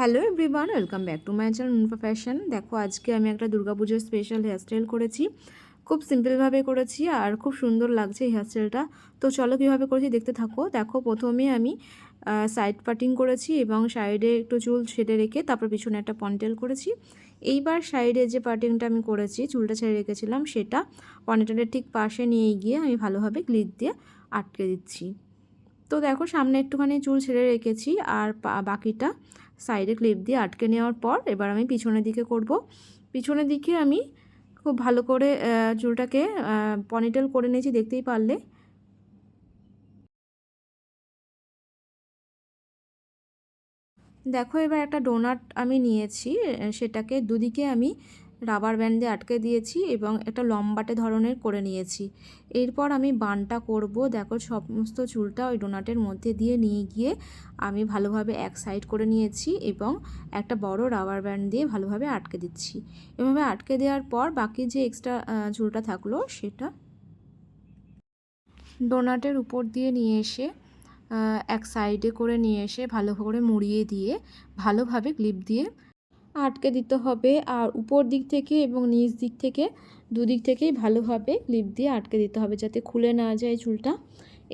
Hello everyone welcome back to my channel নুনফা fashion দেখো, আজকে আমি একটা দুর্গাপুজোর স্পেশাল হেয়ারস্টাইল করেছি। খুব সিম্পলভাবে করেছি আর খুব সুন্দর লাগছে এই হেয়ারস্টাইলটা তো চলো কীভাবে করেছি দেখতে থাকো। দেখো, প্রথমে আমি সাইড পাটিং করেছি এবং সাইডে একটু চুল ছেড়ে রেখে তারপর পিছনে একটা পন্টেল করেছি। এইবার সাইডে যে পাটিংটা আমি করেছি, চুলটা ছেড়ে রেখেছিলাম, সেটা পন্টেলের ঠিক পাশে নিয়ে গিয়ে আমি ভালোভাবে ক্লিপ দিয়ে আটকে দিচ্ছি। তো দেখো, সামনে একটুখানি চুল ছেড়ে রেখেছি আর বাকিটা সাইডে ক্লিপ দিয়ে আটকে নেওয়ার পর এবার আমি পিছনের দিকে করব। পিছনের দিকে আমি খুব ভালো করে চুলটাকে পনিটেল করে নিয়েছি, দেখতেই পারলে। দেখো এবার একটা ডোনাট আমি নিয়েছি সেটাকে দুদিকে আমি রাবার ব্যান্ড দিয়ে আটকে দিয়েছি এবং একটা লম্বাটে ধরনের করে নিয়েছি। এরপর আমি বানটা করব। দেখো, সমস্ত চুলটা ওই ডোনাটের মধ্যে দিয়ে নিয়ে গিয়ে আমি ভালোভাবে এক সাইড করে নিয়েছি এবং একটা বড় রাবার ব্যান্ড দিয়ে ভালোভাবে আটকে দিচ্ছি। এভাবে আটকে দেওয়ার পর বাকি যে এক্সট্রা চুলটা থাকল সেটা ডোনাটের উপর দিয়ে নিয়ে এসে এক সাইডে করে নিয়ে এসে ভালো করে মুড়িয়ে দিয়ে ভালোভাবে ক্লিপ দিয়ে আটকে দিতে হবে আর উপর দিক থেকে এবং নিচ দিক থেকে, দুদিক থেকেই ভালোভাবে ক্লিপ দিয়ে আটকে দিতে হবে যাতে খুলে না যায় চুলটা।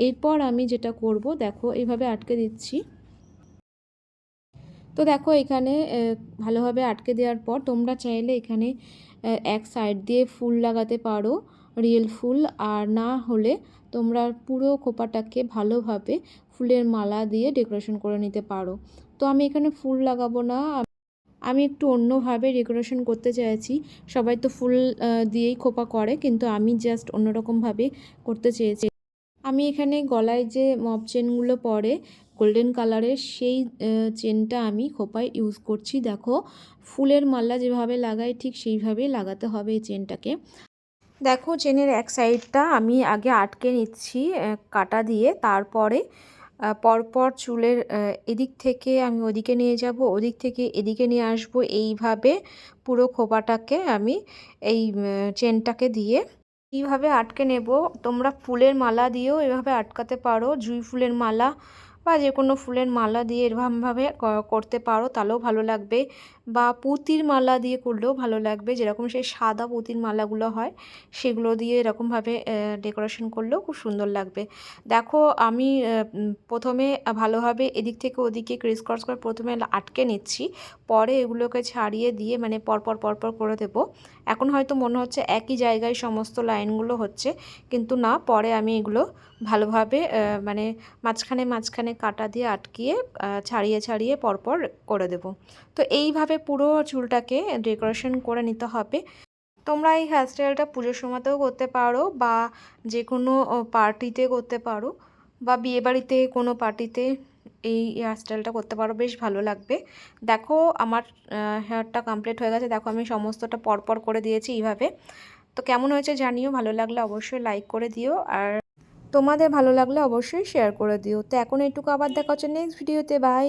এরপর আমি যেটা করব, দেখো এইভাবে আটকে দিচ্ছি। তো দেখো এখানে ভালোভাবে আটকে দেওয়ার পর তোমরা চাইলে এখানে এক সাইড দিয়ে ফুল লাগাতে পারো রিয়েল ফুল। আর না হলে তোমরা পুরো খোপাটাকে ভালোভাবে ফুলের মালা দিয়ে ডেকোরেশন করে নিতে পারো। তো আমি এখানে ফুল লাগাবো না আমি একটু অন্যভাবে ডেকোরেশন করতে চাইছি। সবাই তো ফুল দিয়েই খোপা করে, কিন্তু আমি জাস্ট অন্যরকমভাবে করতে চেয়েছি। আমি এখানে গলায় যে মপ চেনগুলো পরে গোল্ডেন কালারের সেই চেনটা আমি খোপায় ইউজ করছি। দেখো, ফুলের মালা যেভাবে লাগাই ঠিক সেইভাবেই লাগাতে হবে এই চেনটাকে দেখো চেনের এক সাইডটা আমি আগে আটকে নিচ্ছি কাটা দিয়ে, তারপরে পরপর চুলের এদিক থেকে আমি ওদিকে নিয়ে যাব, ওদিক থেকে এদিকে নিয়ে আসব। এইভাবে পুরো খোপাটাকে আমি এই চেনটাকে দিয়ে এইভাবে আটকে নেব। তোমরা ফুলের মালা দিয়েও এভাবে আটকাতে পারো। জুঁই ফুলের মালা বা যে কোনো ফুলের মালা দিয়ে এরকমভাবে করতে পারো, তাহলেও ভালো লাগবে। বা পুঁতির মালা দিয়ে করলেও ভালো লাগবে। যেরকম সেই সাদা পুঁতির মালাগুলো হয়, সেগুলো দিয়ে এরকমভাবে ডেকোরেশন করলেও খুব সুন্দর লাগবে। দেখো, আমি প্রথমে ভালোভাবে এদিক থেকে ওদিকে ক্রিস ক্রস করে প্রথমে আটকে নিচ্ছি। পরে এগুলোকে ছাড়িয়ে দিয়ে মানে পরপর পরপর করে দেবো। এখন হয়তো মনে হচ্ছে একই জায়গায় সমস্ত লাইনগুলো হচ্ছে, কিন্তু না, পরে আমি এগুলো ভালোভাবে মানে মাঝখানে মাঝখানে কাটা দিয়ে আটকিয়ে ছাড়িয়ে ছাড়িয়ে পরপর করে দেব। তো এইভাবে পুরো চুলটাকে ডেকোরেশন করে নিতে হবে। তোমরা এই হেয়ারস্টাইলটা পুজোর সময়তেও করতে পারো বা যে কোনো পার্টিতে করতে পারো বা বিয়েবাড়িতে কোনো পার্টিতে এই হেয়ারস্টাইলটা করতে পারো, বেশ ভালো লাগবে। দেখো আমার হেয়ারটা কমপ্লিট হয়ে গেছে। দেখো আমি সমস্তটা পরপর করে দিয়েছি এইভাবে। তো কেমন হয়েছে জানিও, ভালো লাগলে অবশ্যই লাইক করে দিও। আর তোমাদের ভালো লাগলে অবশ্যই শেয়ার করে দিও। তো এখন এটুকু, আবার দেখা হচ্ছে নেক্সট ভিডিওতে বাই